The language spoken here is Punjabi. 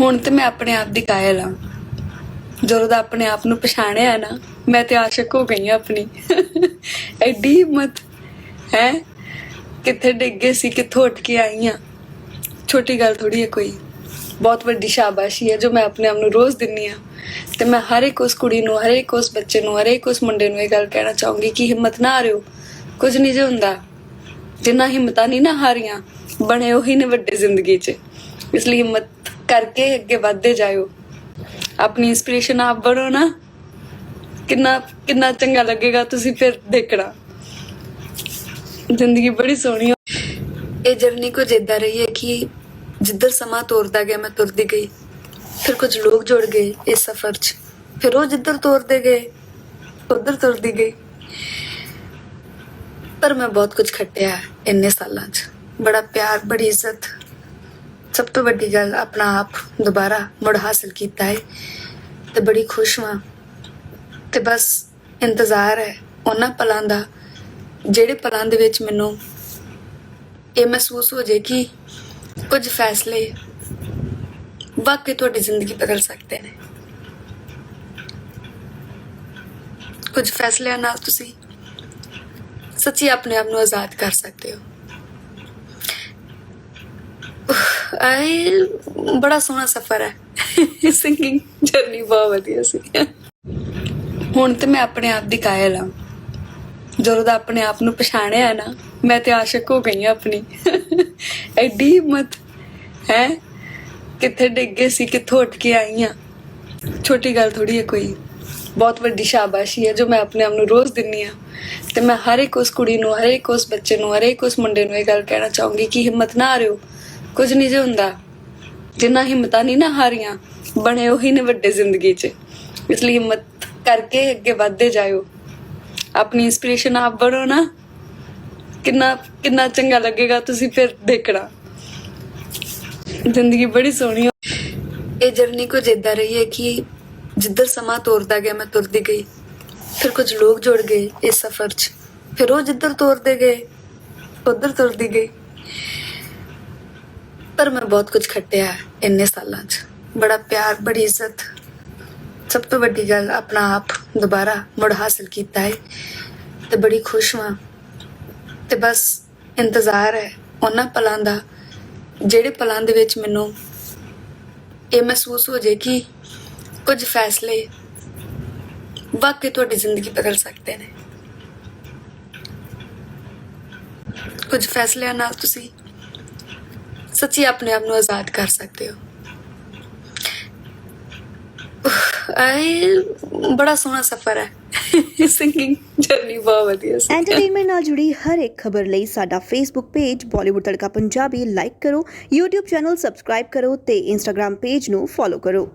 ਹੁਣ ਤੇ ਮੈਂ ਆਪਣੇ ਆਪ ਦੀ ਕਾਇਲ ਆ। ਜਦੋਂ ਦਾ ਆਪਣੇ ਆਪ ਨੂੰ ਪਛਾਣਿਆ ਨਾ, ਮੈਂ ਤੇ ਆਸ਼ਿਕ ਹੋ ਗਈ ਹਾਂ ਆਪਣੀ। ਐਡੀ ਹਿੰਮਤ, ਹੈ? ਕਿੱਥੇ ਡਿੱਗੇ ਸੀ, ਕਿੱਥੋਂ ਉੱਠ ਕੇ ਆਈ ਆ। ਛੋਟੀ ਗੱਲ ਥੋੜੀ ਹੈ ਕੋਈ। ਬਹੁਤ ਵੱਡੀ ਸ਼ਾਬਾਸ਼ੀ ਹੈ ਜੋ ਮੈਂ ਆਪਣੇ ਆਪ ਨੂੰ ਰੋਜ਼ ਦਿੰਨੀ ਆ। ਤੇ ਮੈਂ ਹਰ ਇੱਕ ਉਸ ਕੁੜੀ ਨੂੰ, ਹਰ ਇੱਕ ਉਸ ਬੱਚੇ ਨੂੰ, ਹਰ ਇੱਕ ਉਸ ਮੁੰਡੇ ਨੂੰ ਇਹ ਗੱਲ ਕਹਿਣਾ ਚਾਹੂੰਗੀ ਕਿ ਹਿੰਮਤ ਨਾ ਹਾਰਿਓ। ਕੁਝ ਨਹੀਂ ਜੇ ਹੁੰਦਾ। ਜਿੰਨਾ ਹਿੰਮਤਾਂ ਨਹੀਂ ਨਾ ਹਾਰੀਆਂ, ਬਣੇ ਉਹੀ ਨੇ ਵੱਡੇ ਜ਼ਿੰਦਗੀ 'ਚ। ਇਸ ਲਈ ਹਿੰਮਤ ਕਰਕੇ ਅੱਗੇ ਵਧਦੇ ਜਾਇਓ ਆਪਣੀ ਇਨਸਪੀਰੇਸ਼ਨ ਆਪ ਬਣੋ ਨਾ ਕਿੰਨਾ ਕਿੰਨਾ ਚੰਗਾ ਲੱਗੇਗਾ ਤੁਸੀਂ ਫਿਰ ਦੇਖਣਾ ਜ਼ਿੰਦਗੀ ਬੜੀ ਸੋਹਣੀ ਹੈ ਇਹ ਜਰਨੀ ਕੁਝ ਇਦਾਂ ਰਹੀ ਹੈ ਕਿ ਜਿੱਧਰ ਸਮਾਂ ਤੋਰਦਾ ਗਿਆ ਮੈਂ ਤੁਰਦੀ ਗਈ ਫਿਰ ਕੁਝ ਲੋਕ ਜੁੜ ਗਏ ਇਸ ਸਫ਼ਰ 'ਚ ਫਿਰ ਉਹ ਜਿੱਧਰ ਤੋਰਦੇ ਗਏ ਉਧਰ ਤੁਰਦੀ ਗਈ ਪਰ ਮੈਂ ਬਹੁਤ ਕੁਝ ਖੱਟਿਆ ਹੈ ਇੰਨੇ ਸਾਲਾਂ 'ਚ ਬੜਾ ਪਿਆਰ ਬੜੀ ਇੱਜ਼ਤ ਸਭ ਤੋਂ ਵੱਡੀ ਗੱਲ ਆਪਣਾ ਆਪ ਦੁਬਾਰਾ ਮੁੜ ਹਾਸਲ ਕੀਤਾ ਹੈ ਤੇ ਬੜੀ ਖੁਸ਼ ਹਾਂ ਤੇ ਬਸ ਇੰਤਜ਼ਾਰ ਹੈ ਉਹਨਾਂ ਪਲਾਂ ਦਾ, ਜਿਹੜੇ ਪਲਾਂ ਦੇ ਵਿੱਚ ਮੈਨੂੰ ਇਹ ਮਹਿਸੂਸ ਹੋ ਜੇ ਕਿ ਕੁਝ ਫੈਸਲੇ ਵਾਕਈ ਤੁਹਾਡੀ ਜ਼ਿੰਦਗੀ ਬਦਲ ਸਕਦੇ ਨੇ। ਕੁਝ ਫੈਸਲਿਆਂ ਨਾਲ ਤੁਸੀਂ ਸੱਚੀ ਆਪਣੇ ਆਪ ਨੂੰ ਆਜ਼ਾਦ ਕਰ ਸਕਦੇ ਹੋ। ਆਏ, ਬੜਾ ਸੋਹਣਾ ਸਫ਼ਰ ਹੈ। ਸਿੰਗਿੰਗ ਜਰਨੀ ਬਹੁਤ ਵਧੀਆ ਸੀ। ਹੁਣ ਤੇ ਮੈਂ ਆਪਣੇ ਆਪ ਦੀ ਕਾਇਲ ਆ ਜਦੋਂ ਦਾ ਆਪਣੇ ਆਪ ਨੂੰ ਪਛਾਣਿਆ ਨਾ, ਮੈਂ ਤੇ ਆਸ਼ਿਕ ਹੋ ਗਈ ਹਾਂ ਆਪਣੀ। ਐਡੀ ਹਿੰਮਤ, ਹੈ? ਕਿੱਥੇ ਡਿੱਗੇ ਸੀ, ਕਿੱਥੋਂ ਉੱਠ ਕੇ ਆਈ ਆ ਛੋਟੀ ਗੱਲ ਥੋੜੀ ਹੈ ਕੋਈ। ਬਹੁਤ ਵੱਡੀ ਸ਼ਾਬਾਸ਼ੀ ਹੈ ਜੋ ਮੈਂ ਆਪਣੇ ਆਪ ਨੂੰ ਰੋਜ਼ ਦਿੰਨੀ ਆ ਤੇ ਮੈਂ ਹਰ ਇੱਕ ਉਸ ਕੁੜੀ ਨੂੰ, ਹਰ ਇੱਕ ਉਸ ਬੱਚੇ ਨੂੰ, ਹਰ ਇੱਕ ਉਸ ਮੁੰਡੇ ਨੂੰ ਇਹ ਗੱਲ ਕਹਿਣਾ ਚਾਹੂੰਗੀ ਕਿ ਹਿੰਮਤ ਨਾ ਹਾਰਿਓ। ਕੁਝ ਨਹੀਂ ਜੇ ਹੁੰਦਾ ਜਿੰਨਾ ਹਿੰਮਤਾਂ ਨਹੀਂ ਨਾ ਹਾਰੀਆਂ, ਬਣੇ ਉਹੀ ਨੇ ਵੱਡੇ ਜ਼ਿੰਦਗੀ 'ਚ। ਇਸ ਲਈ ਹਿੰਮਤ ਕਰਕੇ ਅੱਗੇ ਵਧਦੇ ਜਾਇਓ। ਆਪਣੀ ਇਨਸਪੀਰੇਸ਼ਨ ਆਪ ਬਣੋ ਨਾ। ਕਿੰਨਾ ਕਿੰਨਾ ਚੰਗਾ ਲੱਗੇਗਾ ਤੁਸੀਂ ਫਿਰ ਦੇਖਣਾ। ਜ਼ਿੰਦਗੀ ਬੜੀ ਸੋਹਣੀ ਇਹ ਜਰਨੀ ਕੁਝ ਇਦਾਂ ਰਹੀ ਹੈ ਕਿ ਜਿੱਧਰ ਸਮਾਂ ਤੋਰਦਾ ਗਿਆ, ਮੈਂ ਤੁਰਦੀ ਗਈ। ਫਿਰ ਕੁਝ ਲੋਕ ਜੁੜ ਗਏ ਇਸ ਸਫ਼ਰ 'ਚ। ਫਿਰ ਉਹ ਜਿੱਧਰ ਤੋਰਦੇ ਗਏ, ਉਧਰ ਤੁਰਦੀ ਗਈ। ਪਰ ਮੈਂ ਬਹੁਤ ਕੁਝ ਖੱਟਿਆ ਇੰਨੇ ਸਾਲਾਂ 'ਚ। ਬੜਾ ਪਿਆਰ, ਬੜੀ ਇੱਜ਼ਤ। ਸਭ ਤੋਂ ਵੱਡੀ ਗੱਲ ਆਪਣਾ ਆਪ ਦੁਬਾਰਾ ਮੁੜ ਹਾਸਲ ਕੀਤਾ ਹੈ ਤੇ ਬੜੀ ਖੁਸ਼ ਹਾਂ ਤੇ ਬਸ ਇੰਤਜ਼ਾਰ ਹੈ ਉਹਨਾਂ ਪਲਾਂ ਦਾ ਜਿਹੜੇ ਪਲਾਂ ਦੇ ਵਿੱਚ ਮੈਨੂੰ ਇਹ ਮਹਿਸੂਸ ਹੋ ਜੇ ਕਿ ਕੁਝ ਫੈਸਲੇ ਵਾਕਈ ਤੁਹਾਡੀ ਜ਼ਿੰਦਗੀ ਬਦਲ ਸਕਦੇ ਨੇ। ਕੁਝ ਫੈਸਲਿਆਂ ਨਾਲ ਤੁਸੀਂ ਸੱਚੀ ਆਪਣੇ ਆਪ ਨੂੰ ਆਜ਼ਾਦ ਕਰ ਸਕਦੇ ਹੋ। ਆਏ, ਬੜਾ ਸੋਹਣਾ ਸਫ਼ਰ ਹੈ। ਸਿੰਗਿੰਗ ਜਰਨੀ ਬਹੁਤ ਵਧੀਆ ਸੀ। ਐਂਟਰਟੇਨਮੈਂਟ ਨਾਲ ਜੁੜੀ ਹਰ ਇੱਕ ਖਬਰ ਲਈ ਸਾਡਾ Facebook page Bollywood Tadka Punjabi like ਕਰੋ, YouTube ਚੈਨਲ ਸਬਸਕ੍ਰਾਈਬ ਕਰੋ ਤੇ Instagram ਪੇਜ ਨੂੰ ਫੋਲੋ ਕਰੋ।